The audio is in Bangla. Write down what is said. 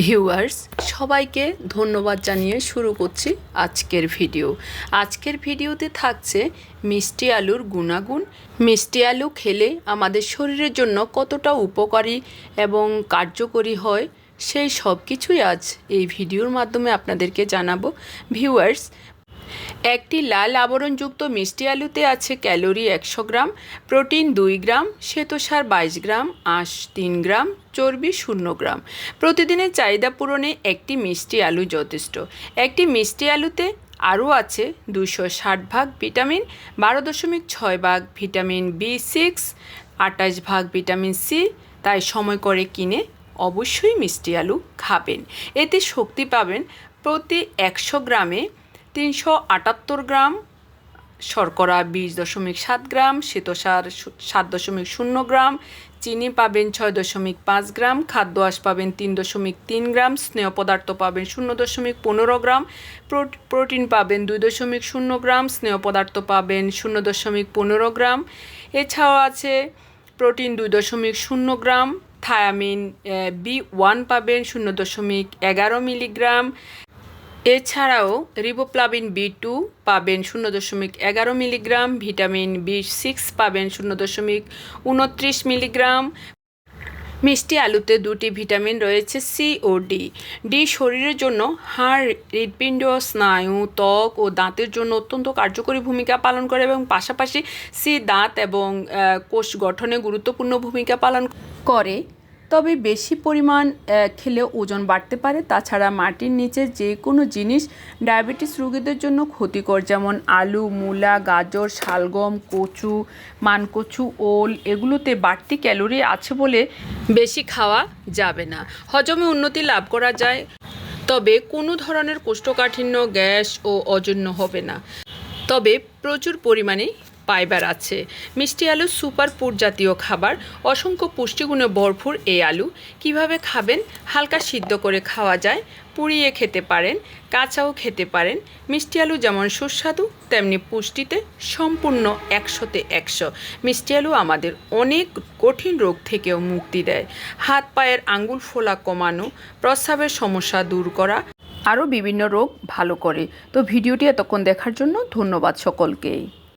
ভিউয়ার্স সবাইকে ধন্যবাদ জানিয়ে শুরু করছি আজকের ভিডিও। আজকের ভিডিওতে থাকছে মিষ্টি আলুর গুণাগুণ। মিষ্টি আলু খেলে আমাদের শরীরের জন্য কতটা উপকারী এবং কার্যকরী হয়, সেই সব কিছুই আজ এই ভিডিওর মাধ্যমে আপনাদেরকে জানাব। ভিউয়ার্স একটি লাল আবরণযুক্ত মিষ্টি আলুতে আছে ক্যালোরি একশো গ্রাম, প্রোটিন দুই গ্রাম, শ্বেতসার বাইশ গ্রাম, আঁশ তিন গ্রাম, চর্বি শূন্য গ্রাম। প্রতিদিনের চাহিদা পূরণে একটি মিষ্টি আলু যথেষ্ট। একটি মিষ্টি আলুতে আরও আছে দুশো ষাট ভাগ ভিটামিন, বারো দশমিক ছয় ভাগ ভিটামিন বি সিক্স আটাশ ভাগ ভিটামিন সি, তাই সময় করে কিনে অবশ্যই মিষ্টি আলু খাবেন। এতে শক্তি পাবেন প্রতি একশো গ্রামে তিনশো আটাত্তর গ্রাম, শর্করা বিশ দশমিক সাত গ্রাম, শ্বেতসার সাত দশমিক শূন্য গ্রাম, চিনি পাবেন ছয় দশমিক পাঁচ গ্রাম, খাদ্য আঁশ পাবেন তিন দশমিক তিন গ্রাম, স্নেহ পদার্থ পাবেন শূন্য দশমিক পনেরো গ্রাম, প্রোট- প্রোটিন পাবেন দুই দশমিক শূন্য গ্রাম, স্নেহ পদার্থ পাবেন শূন্য দশমিক পনেরো গ্রাম। এছাড়াও আছে প্রোটিন দুই দশমিক শূন্য গ্রাম, থায়ামিন বি ওয়ান পাবেন শূন্য দশমিক এগারো মিলিগ্রাম। এছাড়াও রিবোপ্লাবিন বি টু পাবেন শূন্য দশমিক এগারো মিলিগ্রাম ভিটামিন বি সিক্স পাবেন শূন্য দশমিক উনত্রিশ মিলিগ্রাম। মিষ্টি আলুতে দুটি ভিটামিন রয়েছে সি ও ডি ডি শরীরের জন্য হাড়, হৃৎপিণ্ড, স্নায়ু, ত্বক ও দাঁতের জন্য অত্যন্ত কার্যকরী ভূমিকা পালন করে এবং পাশাপাশি সি দাঁত এবং কোষ গঠনে গুরুত্বপূর্ণ ভূমিকা পালন করে। তবে বেশি পরিমাণ খেলে ওজন বাড়তে পারে। তাছাড়া মাটির নিচে যে কোনো জিনিস ডায়াবেটিস রোগীদের জন্য ক্ষতিকর, যেমন আলু, মূলা, গাজর, শালগম, কচু, মানকচু, ওল, এগুলোতে বাড়তি ক্যালোরি আছে বলে বেশি খাওয়া যাবে না। হজমে উন্নতি লাভ করা যায়, তবে কোনো ধরনের কোষ্ঠকাঠিন্য, গ্যাস ও অজন্য হবে না। তবে প্রচুর পরিমাণে ফাইবার আছে। মিষ্টি আলু সুপার ফুড জাতীয় খাবার, অসংখ্য পুষ্টিগুণে ভরপুর এই আলু। কীভাবে খাবেন? হালকা সিদ্ধ করে খাওয়া যায়, পুড়িয়ে খেতে পারেন, কাঁচাও খেতে পারেন। মিষ্টি আলু যেমন সুস্বাদু, তেমনি পুষ্টিতে সম্পূর্ণ একশোতে একশো। মিষ্টি আলু আমাদের অনেক কঠিন রোগ থেকেও মুক্তি দেয়। হাত পায়ের আঙ্গুল ফোলা কমানো, প্রস্রাবের সমস্যা দূর করা আরও বিভিন্ন রোগ ভালো করে। তো ভিডিওটি এতক্ষণ দেখার জন্য ধন্যবাদ সকলকেই।